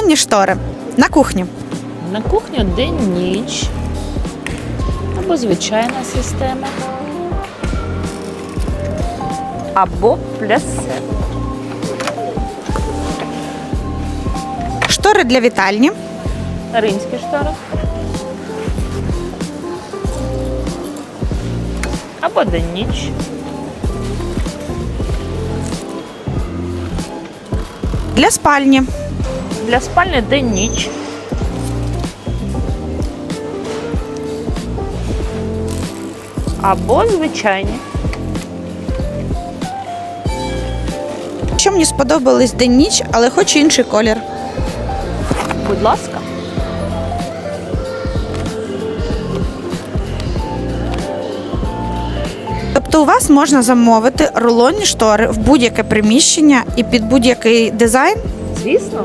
Рулонні штори на кухні. На кухню день-ніч. Або звичайна система. Або плясе. Штори для вітальні. Римські штори. Або день-ніч. Для спальні. Для спальні день-ніч. Або звичайні. Що мені сподобались день ніч, але хочу інший колір. Будь ласка. Тобто у вас можна замовити рулонні штори в будь-яке приміщення і під будь-який дизайн. Звісно.